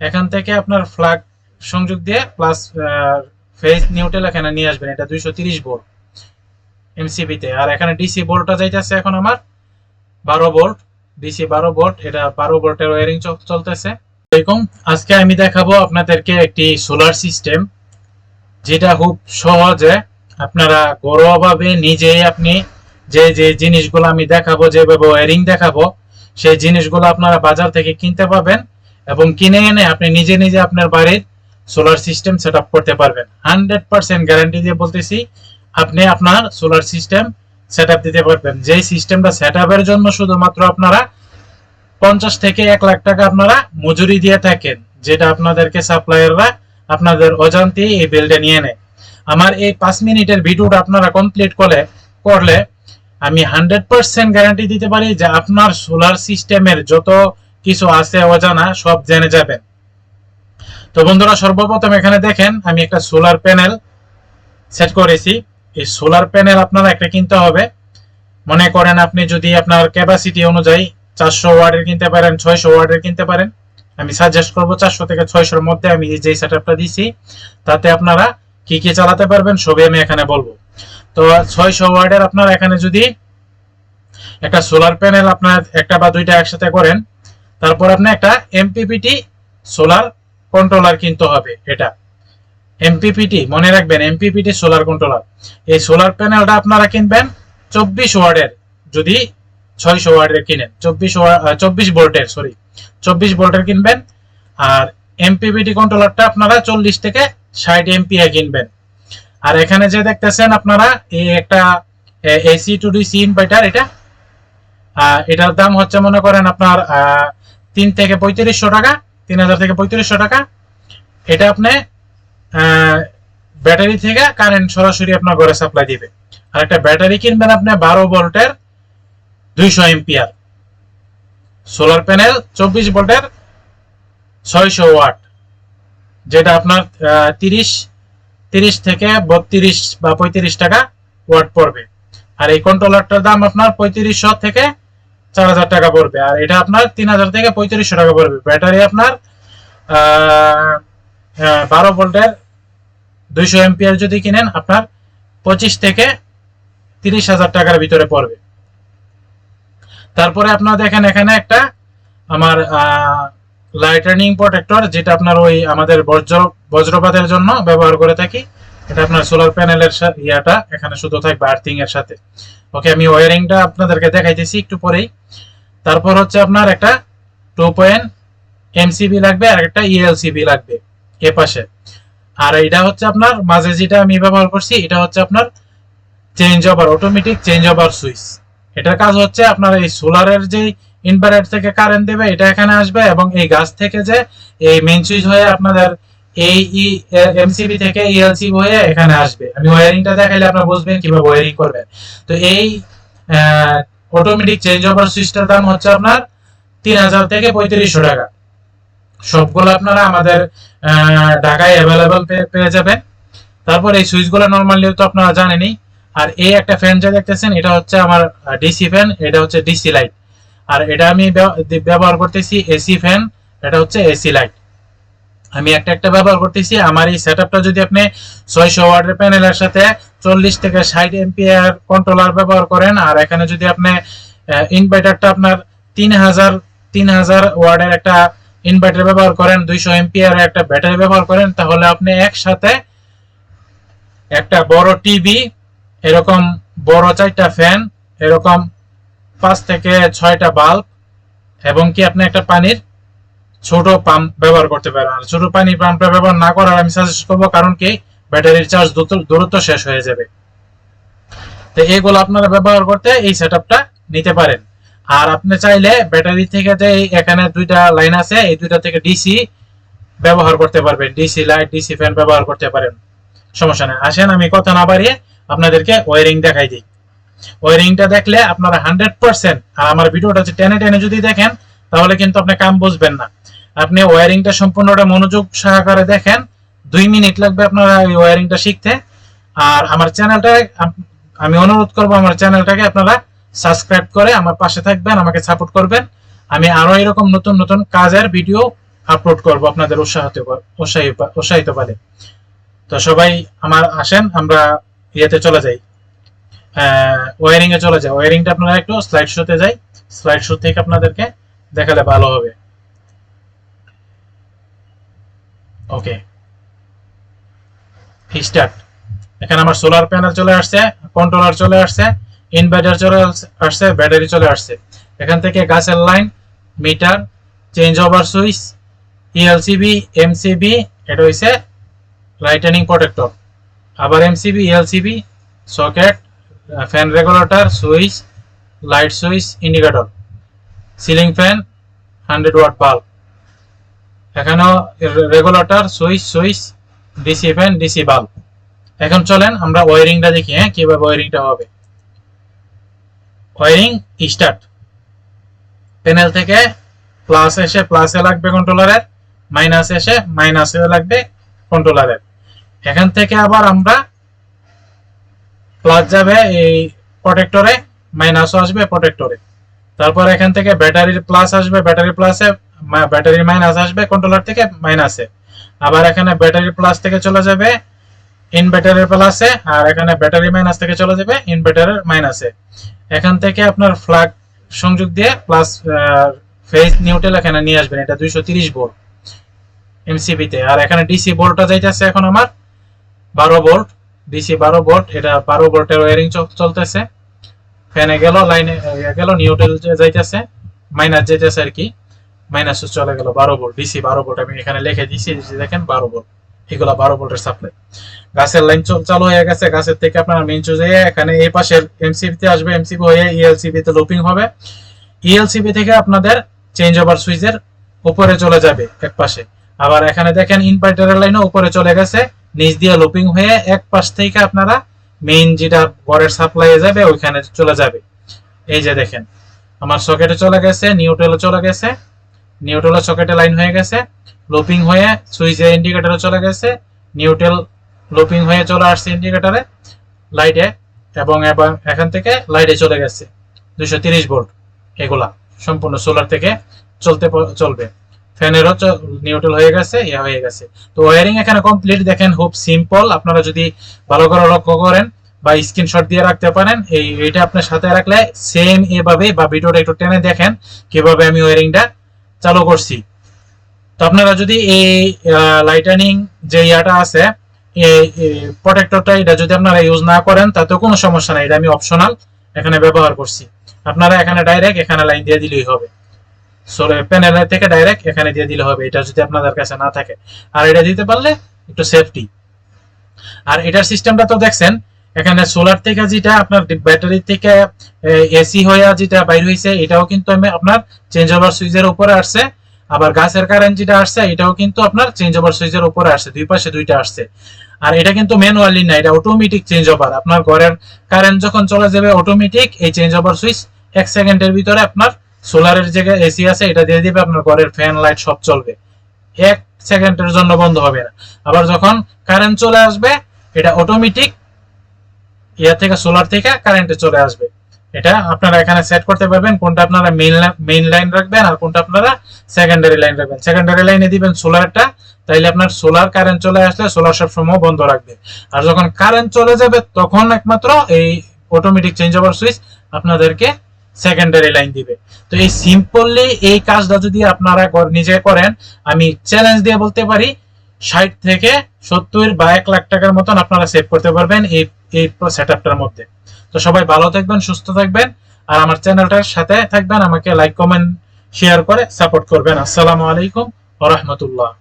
এখান থেকে আপনার ফ্ল্যাগ সংযোগ দিয়ে প্লাস ফেজ নিউটেল এখানে নিয়ে আসবেন, এটা দুইশো তিরিশ ভোল্ট এমসিবিতে আর এখানে ডিসি ভোল্টটা যাইতেছে এখন আমার বারো ভোল্ট ডিসি বারো ভোল্ট এটা বারো ভোল্টের ওয়ারিং চলতেছে। এরকম আজকে আমি দেখাবো আপনাদেরকে একটি সোলার সিস্টেম যেটা খুব সহজে আপনারা ঘরোয়াভাবে নিজেই আপনি যে যে জিনিসগুলো আমি দেখাবো, যেভাবে ওয়ারিং দেখাবো, সেই জিনিসগুলো আপনারা বাজার থেকে কিনতে পাবেন। এবং কিনে এনে আপনি নিজে নিজে আপনার বাড়ির সোলার সিস্টেম সেট করতে পারবেন। হান্ড্রেড পার্সেন্ট গ্যারান্টি দিয়ে বলতেছি, আপনি আপনার সোলার সিস্টেম সেট দিতে পারবেন। যেই সিস্টেমটা সেট জন্য শুধুমাত্র আপনারা পঞ্চাশ থেকে এক লাখ টাকা আপনারা মজুরি দিয়ে থাকেন, যেটা আপনাদেরকে সাপ্লায়াররা আপনাদের অজান্তে এই বিলটা নিয়ে নেয়। আমার এই পাঁচ মিনিটের ভিডিওটা আপনারা কমপ্লিট করলে করলে আমি হান্ড্রেড পার্সেন্ট গ্যারান্টি দিতে পারি যে আপনার সোলার সিস্টেমের যত কিছু আছে অজানা, সব জেনে যাবেন তো বন্ধুরা, সর্বপ্রথম এখানে দেখেন, আমি একটা সোলার প্যানেল সেট করেছি। এই সোলার প্যানেল আপনারা একটা কিনতে হবে। মনে করেন আপনি যদি আপনার ক্যাপাসিটি অনুযায়ী চারশো ওয়ার্ডের কিনতে পারেন, ছয়শো ওয়ার্ডের কিনতে পারেন, আমি সাজেস্ট করব চারশো থেকে ছয়শোর মধ্যে আমি যে সেট আপটা দিছি, তাতে আপনারা কি কি চালাতে পারবেন সবই আমি এখানে বলব। তো ছয়শো ওয়ার্ডের আপনার এখানে যদি একটা সোলার প্যানেল আপনার একটা বা দুইটা একসাথে করেন তারপর আপনি একটা এমপিপিটি সোলার কন্ট্রোলার কিনতে হবে, এটা। এমপিপিটি মনে রাখবেন এমপিপিটি সোলার কন্ট্রোলার এই সোলার প্যানেলটা আপনারা কিনবেন চব্বিশ ওয়ার্ডের যদি ছয়শো ওয়ার্ডের কিনেন, চব্বিশ চব্বিশ ভোল্টের সরি চব্বিশ ভোল্টের কিনবেন, আর এমপিপিটি কন্ট্রোলারটা আপনারা চল্লিশ থেকে ষাট এমপিএ কিনবেন। আর এখানে যে দেখতেছেন আপনারা, এই একটা এসি টু ডিসি ইনভার্টার এটা। এটার দাম হচ্ছে, মনে করেন আপনার তিন থেকে পঁয়ত্রিশশো টাকা, তিন হাজার থেকে পঁয়ত্রিশশো টাকা। এটা আপনি ব্যাটারি থেকে কারেন্ট সরাসরি আপনার ঘরে সাপ্লাই দিবে। আর একটা ব্যাটারি কিনবেন আপনি বারো ভোল্টের দুইশো এম্পিয়ার সোলার প্যানেল চব্বিশ ভোল্টের ছয়শো ওয়াট। যেটা আপনার তিরিশ তিরিশ থেকে বত্রিশ বা পঁয়ত্রিশ টাকা ওয়াট পড়বে। আর এই কন্ট্রোলারটার দাম আপনার পঁয়ত্রিশশো থেকে চার হাজার টাকা পড়বে। আর এটা আপনার তিন হাজার থেকে পঁয়ত্রিশশো টাকা পড়বে। ব্যাটারি আপনার বারো ভোল্টের দুইশো এমপিআর যদি কিনেন, আপনার পঁচিশ থেকে তিরিশ হাজার টাকার ভিতরে পড়বে। তারপরে আপনার দেখেন এখানে একটা আমার লাইটার্নিং প্রোটেক্টর যেটা আপনার ওই আমাদের বজ্র, বজ্রপাতের জন্য ব্যবহার করে থাকি। এটা আপনার সোলার প্যানেলের ইয়াটা, এখানে শুধু থাকবে আর্থিং এর সাথে। ওকে আমি ওয়ারিংটা আপনাদেরকে দেখাইতেছি একটু পরেই। তারপর হচ্ছে আপনার একটা টু পয়েন্ট এমসিবি লাগবে আর একটা ইএলসিবি লাগবে এ পাশে। আর এটা হচ্ছে আপনার, মাঝে যেটা আমি ব্যবহার করছি, এটা হচ্ছে আপনার change over automatic change over switch এটার কাজ হচ্ছে আপনার এই সোলারের যে ইনভার্টার থেকে কারেন্ট দেবে, এটা এখানে আসবে এবং এই গাছ থেকে যে এই মেইন সুইচ হয়ে আপনাদের এই এমসিবি থেকে ইএলসি হয়ে এখানে আসবে। আমি ওয়ারিংটা দেখাইলে আপনারা বুঝবেন কীভাবে ওয়ারিং করবেন। তো এই অটোমেটিক চেঞ্জ ওভার সুইচটার দাম হচ্ছে আপনার তিন হাজার থেকে পঁয়ত্রিশশো টাকা। সবগুলো আপনারা আমাদের ঢাকায় অ্যাভেলেবেল পেয়ে যাবেন। তারপর এই সুইচগুলো নর্মালি তো আপনারা জানেনই। আর এই একটা ফ্যান যা দেখতেছেন, এটা হচ্ছে আমার ডিসি ফ্যান এটা হচ্ছে ডিসি লাইট আর এটা আমি ব্যবহার করতেছি এসি ফ্যান এটা হচ্ছে এসি লাইট আমি একটা একটা ব্যবহার করতেছি। আমার এই সেটআপটা যদি আপনি ছয়শো ওয়ার্ডের প্যানেলের সাথে চল্লিশ থেকে ষাট এমপিআর কন্ট্রোলার ব্যবহার করেন, আর এখানে যদি আপনি ইনভার্টারটা আপনার তিন হাজার তিন হাজার ওয়ার্ডের একটা ইনভার্টার ব্যবহার করেন, দুইশো এমপিআর একটা ব্যাটারি ব্যবহার করেন, তাহলে আপনি একসাথে একটা বড় টিভি এরকম বড় চারটা ফ্যান এরকম পাঁচ থেকে ছয়টা বাল্ব এবং কি আপনি একটা পানির ছোট পাম্প ব্যবহার করতে পারেন আর ছোট পানির পাম্পটা ব্যবহার না করার আমি সাজেস্ট করব কারণ কি? ব্যাটারির চার্জ দ্রুত শেষ হয়ে যাবে। তো এগুলো আপনারা ব্যবহার করতে এই সেটআপটা নিতে পারেন। আর আপনি চাইলে ব্যাটারি থেকে যে এখানে দুইটা লাইন আছে, এই দুইটা থেকে ডিসি ব্যবহার করতে পারবেন। ডিসি লাইট ডিসি ফ্যান ব্যবহার করতে পারেন। সমস্যা নেই। আসেন, আমি কথা না বাড়িয়ে আপনাদেরকে ওয়ারিং দেখাই দিই। ওয়ারিংটা দেখলে আপনারা হান্ড্রেড পার্সেন্ট আর আমার ভিডিওটা টেনে টেনে যদি দেখেন, তাহলে কিন্তু আপনি কাম বুঝবেন না। আপনি ওয়ারিংটা সম্পূর্ণটা মনোযোগ সহকারে দেখেন। দুই মিনিট লাগবে আপনারা এই ওয়ারিংটা শিখতে। আর আমার চ্যানেলটা আমি অনুরোধ করব আমার চ্যানেলটাকে আপনারা সাবস্ক্রাইব করে আমার পাশে থাকবেন, আমাকে সাপোর্ট করবেন। আমি আরও এরকম নতুন নতুন কাজের ভিডিও আপলোড করব আপনাদের উৎসাহিত উৎসাহিত পারে তো সবাই আমার আসেন, আমরা ইয়েতে চলে যাই। ওয়ারিং এ চলে যাই। ওয়ারিংটা আপনারা একটু স্লাইড শোতে যাই। স্লাইড শো থেকে আপনাদেরকে দেখালে ভালো হবে। ওকে স্টার্ট এখানে আমার সোলার প্যানেল চলে আসছে কন্ট্রোলার চলে আসছে ইনভার্টার চলে আসছে ব্যাটারি চলে আসছে। এখান থেকে গাছের line meter change over switch ELCB MCB এটা হইছে লাইটেনিং প্রোটেক্টর আবার MCB ELCB socket fan regulator switch light switch indicator ceiling fan hundred watt bulb এখানেও regulator switch switch DC fan DC bulb এখন চলেন আমরা ওয়ারিংটা দেখি হ্যাঁ কীভাবে ওয়ারিংটা হবে। ওয়ারিং স্টার্ট প্যানেল থেকে প্লাস এসে প্লাসে লাগবে কন্ট্রোলারের মাইনাস এসে মাইনাসে লাগবে কন্ট্রোলারের এখান থেকে আবার আমরা প্লাস যাবে এই প্রোটেক্টরে মাইনাসও আসবে প্রোটেক্টরে তারপর এখান থেকে ব্যাটারির প্লাস আসবে ব্যাটারি প্লাসে ব্যাটারির মাইনাস আসবে কন্ট্রোলার থেকে মাইনাসে আবার এখানে ব্যাটারি প্লাস থেকে চলে যাবে ইনভার্টারের প্লাসে আর এখানে ব্যাটারি মাইনাস থেকে চলে যাবে ইনভার্টারের মাইনাসে এখান থেকে আপনার ফ্ল্যাগ সংযোগ দিয়ে প্লাস ফেজ নিউট্রাল এখানে নিয়ে আসবেন, এটা দুইশো তিরিশ ভোল্ট এমসিবিতে আর এখানে ডিসি বোল্টটা যাইতেছে এখন আমার বারো ভোল্ট ডিসি বারো ভোল্ট এটা বারো ভোল্টের ওয়ারিং চলতেছে। ফ্যানে গেল লাইনে গেল নিউট্রাল যাইতেছে মাইনাস যাইতেছে আর কি। মাইনাস চলে গেল বারো ভোল্ট ডিসি বারো ভোল্ট আমি এখানে লিখে দিছি দেখেন বারো ভোল্ট এগুলো বারো ভোল্টের সাপ্লাই গাছের লাইন চালু হয়ে গেছে, গাছের থেকে আপনার মেন চুজে এখানে এই পাশের এমসিবি তে আসবে এমসিবি হয়ে ইএলসিবি তে লুপিং হবে। ইএলসিবি থেকে আপনাদের চেঞ্জ ওভার সুইচের উপরে চলে যাবে এক পাশে। আবার এখানে দেখেন ইনভার্টারের লাইনও উপরে চলে গেছে, নিচ দিয়ে লুপিং হয়ে এক পাশ থেকে আপনারা মেইন যেটা ঘরের সাপ্লাই যাবে, ওইখানে চলে যাবে। এই যে দেখেন, আমার সকেটে চলে গেছে নিউট্রালে চলে গেছে। নিউট্রালের সকেটে লাইন হয়ে গেছে লুপিং হয়ে সুইচে ইন্ডিকেটরে চলে গেছে নিউট্রাল লুপিং হয়ে চলে আসছে ইন্ডিকেটরে লাইটে এবং এখান থেকে লাইটে চলে গেছে, দুইশো তিরিশ ভোল্ট এগুলা, সম্পূর্ণ সোলার থেকে চলতে চলবে। ফ্যানেরও নিউট্রাল হয়ে গেছে, ইয়া হয়ে গেছে। তো ওয়ারিং এখানে কমপ্লিট দেখেন খুব সিম্পল আপনারা যদি ভালো করে লক্ষ্য করেন বা স্ক্রিনশট দিয়ে রাখতে পারেন, এই এটা আপনার সাথে রাখলে সেম এভাবে বা ভিডিওটা একটু টেনে দেখেন কীভাবে আমি ওয়ারিংটা চালু করছি। তো আপনারা যদি এই লাইটানিং যে ইয়াটা আছে প্রোটেক্টরটা এটা যদি আপনারা ইউজ না করেন কোনো সমস্যা নাই। এটা আমি অপশনাল এখানে ব্যবহার করছি। আপনারা এখানে ডাইরেক্ট এখানে লাইন দিয়ে দিলেই হবে। প্যানেল থেকে ডাইরেক্ট এখানে দিয়ে দিলে হবে। এটা যদি আপনাদের কাছে না থাকে। আর এটা দিতে পারলে একটু সেফটি আর এটার সিস্টেমটা তো দেখছেন এখানে সোলার থেকে যেটা আপনার ব্যাটারি থেকে এসি হয়ে যেটা বাইর হয়েছে এটাও কিন্তু আপনার চেঞ্জ ওভার সুইচের উপরে আসছে। আবার গাছের কারেন্ট যেটা আসছে, এটাও কিন্তু আপনার চেঞ্জ ওভার সুইচের উপরে আসছে, দুই পাশে দুইটা আসছে। আর এটা কিন্তু ম্যানুয়ালি না, এটা অটোমেটিক চেঞ্জ ওভার আপনার ঘরের কারেন্ট যখন চলে যাবে অটোমেটিক এই চেঞ্জ ওভার সুইচ এক সেকেন্ডের ভিতরে আপনার সোলারের জায়গায় এসি আছে, এটা দিয়ে দিবে, আপনার ঘরের ফ্যান লাইট সব চলবে। এক সেকেন্ডের জন্য বন্ধ হবে না। আবার যখন কারেন্ট চলে আসবে, এটা অটোমেটিক ইয়া থেকে সোলার থেকে কারেন্টে চলে আসবে। এটা আপনারা এখানে সেট করতে পারবেন, কোনটা আপনারা মেইন মেইন লাইন রাখবেন আর কোনটা আপনারা সেকেন্ডারি লাইন রাখবেন। সেকেন্ডারি লাইনে দিবেন সোলারটা তাইলে আপনার সোলার কারেন্ট চলে আসলে সোলার সব সময় বন্ধ রাখবে। আর যখন কারেন্ট চলে যাবে, তখন একমাত্র এই অটোমেটিক চেঞ্জ ওভার সুইচ আপনাদেরকে সেকেন্ডারি লাইন দিবে। তো এই সিম্পলি এই কাজটা যদি আপনারা নিজে করেন, আমি চ্যালেঞ্জ দিয়ে বলতে পারি, ষাট থেকে সত্তর বা এক লাখ টাকার মতন আপনারা সেভ করতে পারবেন এই এই সেটআপটার মধ্যে। তো সবাই ভালো থাকবেন, সুস্থ থাকবেন, আর আমার চ্যানেলটার সাথে থাকবেন, আমাকে লাইক কমেন্ট শেয়ার করে সাপোর্ট করবেন। আসসালামু আলাইকুম রাহমাতুল্লাহ।